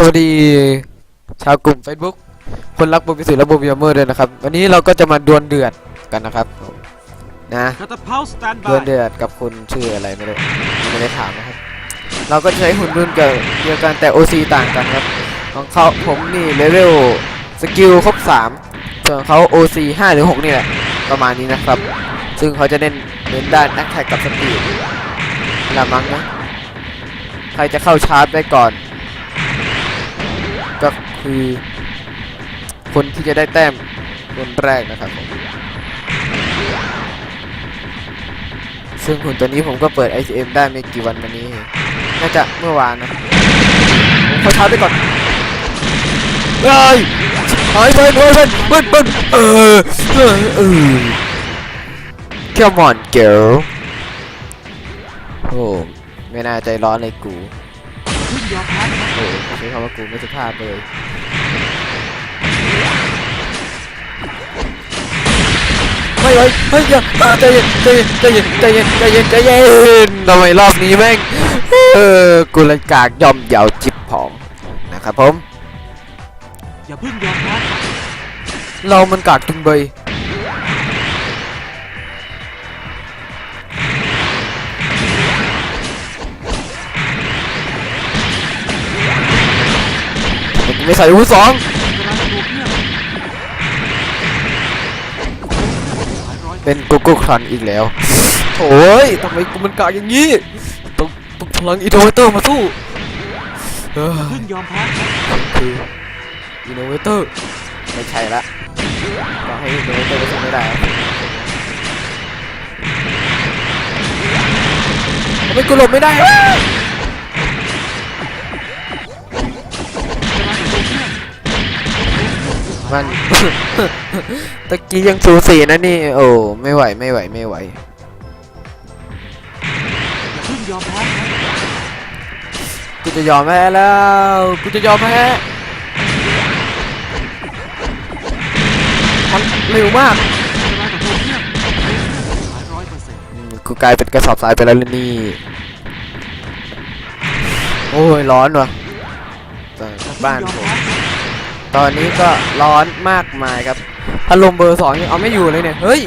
สวัสดีชาวกลุ่ม Facebook คนรักโบบิสุและโบบิเมอร์ด้วยนะครับ วันนี้เราก็จะมาดวลเดือดกันนะครับผมนะ Catapult ดวล standby เดือดกับคุณชื่ออะไรไม่ได้ไม่ได้ถามนะครับ เราก็ใช้หุ่นรุ่นเกิดเดียวกันแต่ OC ต่างกันครับ ของเขาผมนี่เลเวลสกิลครบ 3 ส่วนเขา OC 5 หรือ 6 นี่แหละ ประมาณนี้นะครับ ซึ่งเขาจะเน้นเน้นด้านนักแท็กกับสปีดละมั้งนะ ใครจะเข้าชาร์จได้ก่อน ก็คือคนที่จะได้แต้มคนแรกนะครับผมซึ่งหุ่นตัวนี้ผมก็เปิด ICM ได้ไม่กี่วันมานี้ น่าจะเมื่อวานนะผมเข้าชาไปก่อนเฮ้ยหายไปหายไปเบิ้ลเบิ้ลเออเออเออ Come on girl โอ้ไม่น่าใจร้อนเลยกู พิ่งยอมแพ้โอ้ใช้คำว่ากูไม่สุภาพเลยไม่ไหวเฮ้ยอย่าอ่าใจเย็นใจเย็นใจเย็นใจเย็นใจเย็นใจเย็นทำไมรอบนี้แม่งเออกูลังกากยอมเยาวจิบผอมนะครับผมอย่าพิ่งยอมแพ้ครับเรามันกากจริงเบย ไม่ใส่หูสองเวลาตัวเพี้ยนหลายร้อยเป็นโกโก้ครันอีกแล้วโอ้ยทำไมกูมันกากอย่างนี้ต้องต้องพลังอีโนเวเตอร์มาสู้เพิ่งยอมแพ้คืออีโนเวเตอร์ไม่ใช่ละก็ให้อีโนเวเตอร์ไปสู้ไม่ได้ทำไมกูหลบไม่ได้ มันตะกี้ยังสูสีนะนี่ โอ้ไม่ไหวไม่ไหวไม่ไหวอย่าเพิ่งยอมแพ้ครับกูจะยอมแพ้แล้วกูจะยอมแพ้มันเร็วมากกูกลายเป็นกระสอบทรายไปแล้วนี่โอ้ยร้อนว่ะบ้านผม ตอนนี้ก็ร้อนมากมายครับพัดลมเบอร์สองยังเอาไม่อยู่เลยเนี่ย เฮ้ย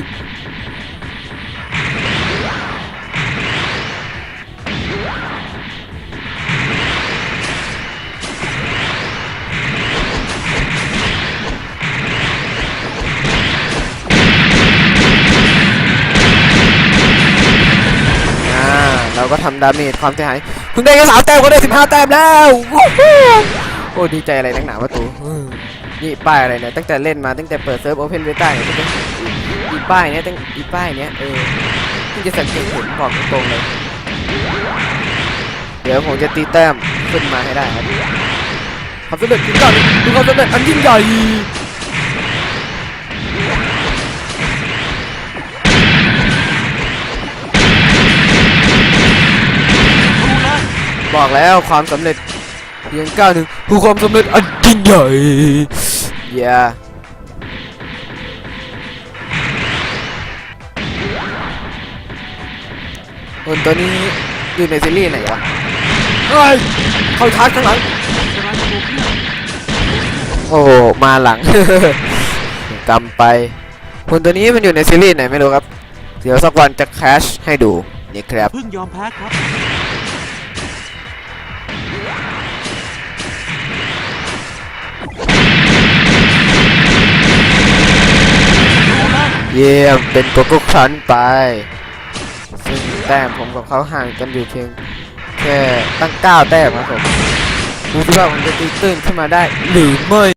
อาเราก็ทำดาเมจความเสียหายเพิ่งได้แค่สามแต้มก็ได้สิบห้าแต้มแล้ว โอ้ดีใจอะไรนักหนาประตูนี่ป้ายอะไรเนี่ยตั้งแต่เล่นมาตั้งแต่เปิดเซิร์ฟโอเพนเบต้าเนี่ยตั้งแต่อีป้ายเนี่ยตั้งอีป้ายเนี่ยเออเพิ่จะสังเกตเห็นบอกตรงเลย เดี๋ยวผมจะตีแต้มขึ้นมาให้ได้ครับความสำเร็จที่ก่อนดูความสำเร็จอันยิ่งใหญ่บอกแล้วความสำเร็จ เพียงก้าวหนึ่งคือความสำเร็จอันยิ่งใหญ่เย้คนตัวนี้อยู่ในซีรีส์ไหนวะเฮ้ยเข้าชาร์จข้างหลังเวลาตัวเพี้ยนโอ้โหมาหลังกำไปคนตัวนี้มันอยู่ในซีรีส์ไหนไม่รู้ครับ เดี๋ยวสักวันจะแคชให้ดูนี่ครับเพิ่งยอมแพ้ครับ ยี่ยมเป็นตัวกุกชันไป ซึ่งแต้มผมกับเขาห่างกันอยู่เพียงแค่ตั้ง9แต้มครับผมดูที่ว่าผมจะตีตื้นขึ้นมาได้หรือไม่